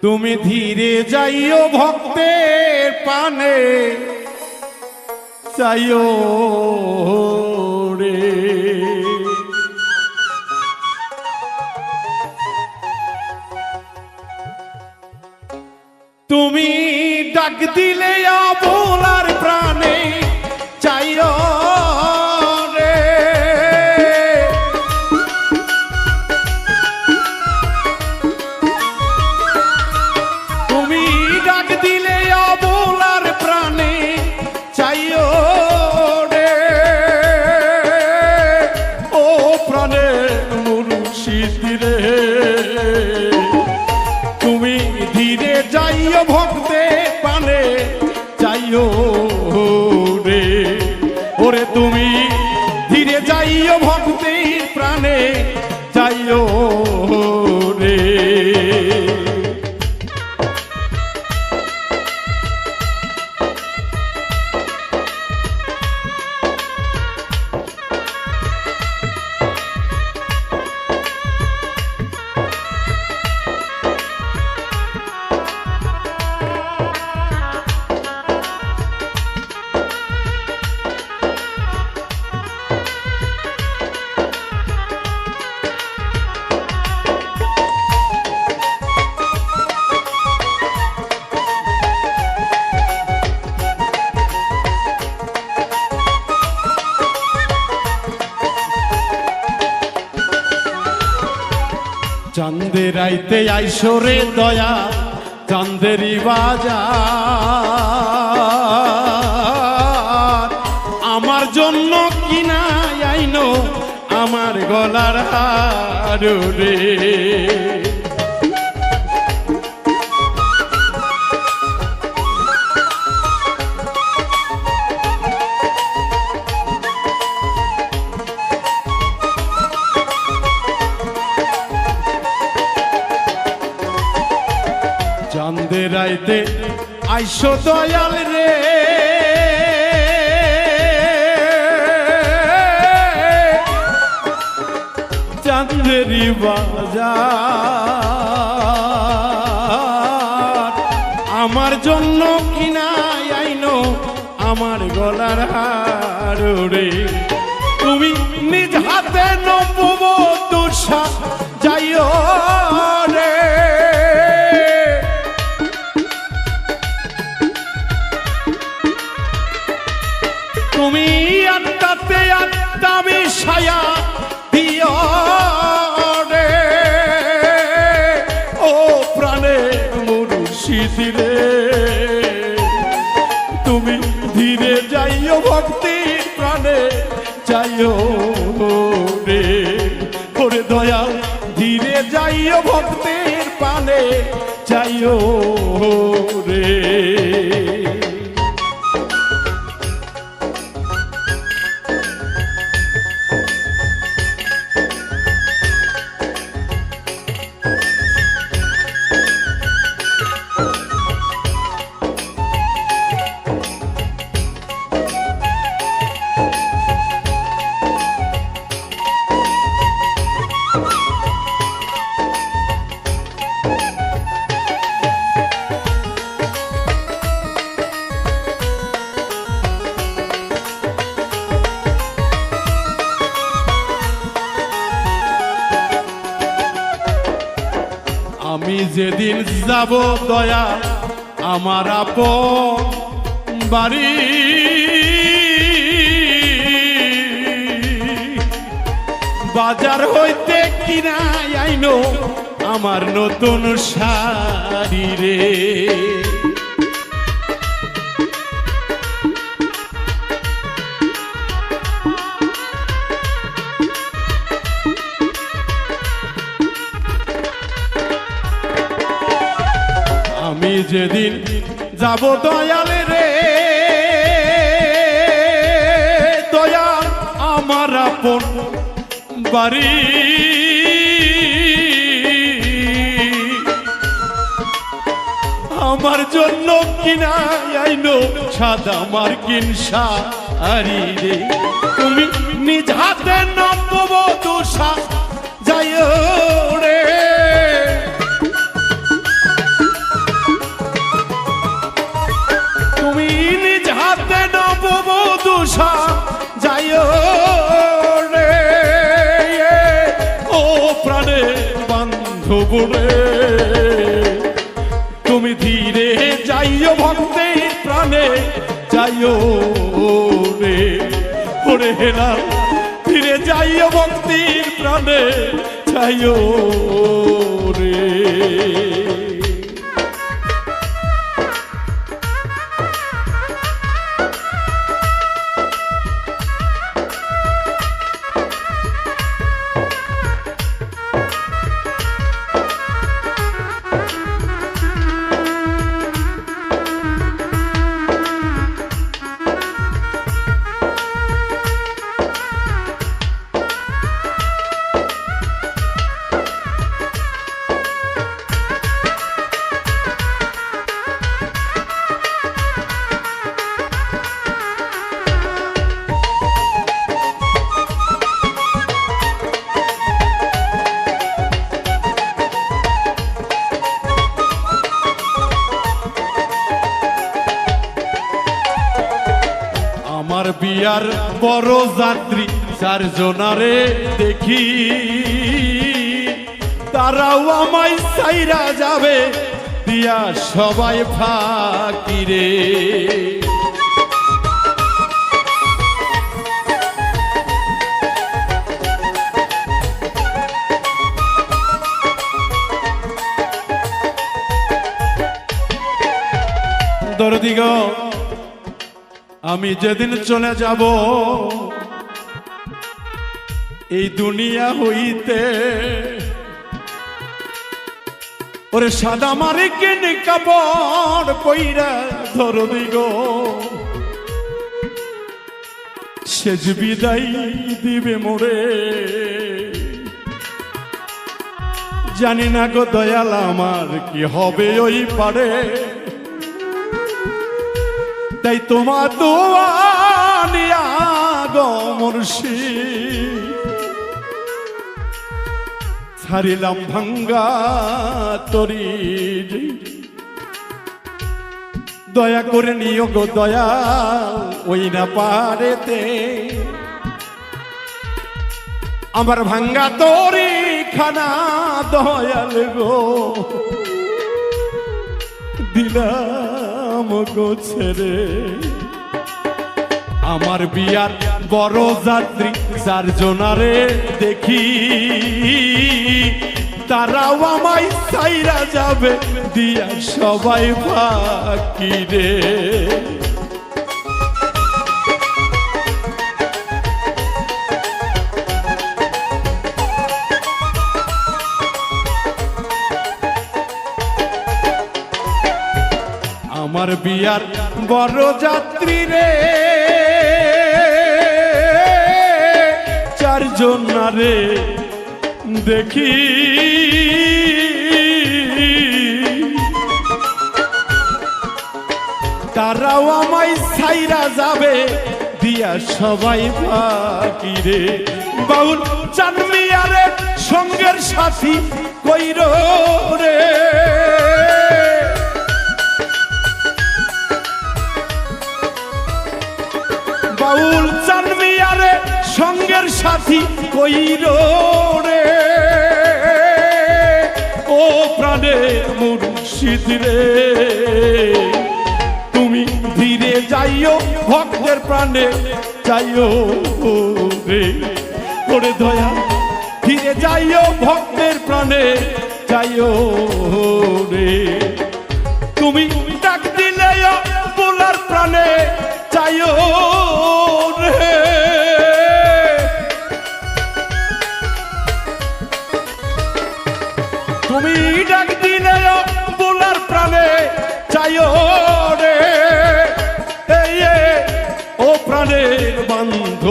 তুমি ধীরে যাইও ভক্তের পানে। চাইও রে। তুমি ডাক দিলে বলার প্রাণে। চাঁদের আইসো রে দয়া চান্দেরি বাজার। আমার জন্য কিনা আইনো আমার গলার হার রে চাঁদের আইতে আইসো দয়াল রে। চাঁদেরই বাজার, আমার জন্য কিনা আইনো আমার গলার হার রে। তুমি নিজ হাতে নবব তুষা যাইও তুমি আত্মাতে আত্মা মিশায়া দিও ও প্রাণে মুর্শিদ রে। তুমি ধীরে যাইও ভক্তির প্রাণে যাইও রে ওরে দয়া ধীরে যাইও ভক্তির প্রাণে যাইও যেদিন যাব দয়া আমার আপ বাড়ি। বাজার হইতে কিনা আইনো আমার নতুন শাড়ি রে। যেদিন যাব দয়ালে রে, দয়াল আমার আপন বাড়ি। আমার জন্য কিনা আইনো সাদা মার্কিন শাড়ি রে। তুমি নিজ হাতে নব্বব তুষা যাই যায় রে। ও প্রাণে বান্ধব রে। তুমি ধীরে যাইও ভক্তে, প্রাণে যাইও রে। ওরে হেরা ধীরে যাইও ভক্তির প্রাণে যাইও রে। আমার বিয়ার বড় যাত্রী চারজনারে দেখি। তারাও আমায় সাইরা যাবে দিয়া সবাই ফাঁকি রে আমি যেদিন চলে যাব, এই দুনিয়া হইতে ওরে সাদা মারে কেনে কাপড় পইরা ধর দিগ। সেজ বিদায় দিবে মোরে। জানি না গো দয়াল, আমার কি হবে ওই পারে? তাই তোমার দোয়ানিয়া গো ছাড়িলাম ভাঙ্গা তরি। দয়া করে নিও গো দয়া ওই না পারেতে। আমার ভাঙ্গা তরি খানা দয়াল গো। দিলাম গো ছেড়ে আমার বিয়ার বড় যাত্রী চারজনারে দেখি। তারাও আমায় সাইরা যাবে, দিয়া সবাই ভাকি রে। আমার বিয়ার বড় যাত্রী রে। চারজন রে দেখি। তারাও আমায় সাইরা যাবে, দিয়া সবাই বাকি রে। বাউল চানমিয়ারে সঙ্গের সাথী কইর রে। বাউল চানমিয়ারে সঙ্গের সাথী কইর রে। ও প্রাণে মুর্শিদ রে। তুমি ধীরে যাইও, ভক্তের প্রাণে যাইও রে। করে দয়া, ধীরে যাইও, ভক্তের প্রাণে যাইও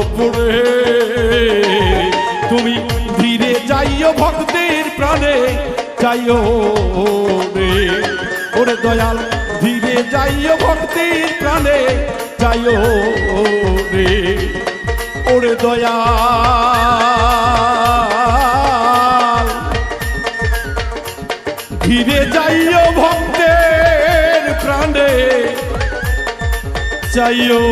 বান্ধবরে তুমি ধীরে যাইও ভক্তের প্রাণে, যাইও রে ওরে দয়াল, ধীরে যাইও ভক্তির প্রাণে, যাইও রে ওরে দয়াল, ধীরে যাইও ভক্তের প্রাণে, যাইও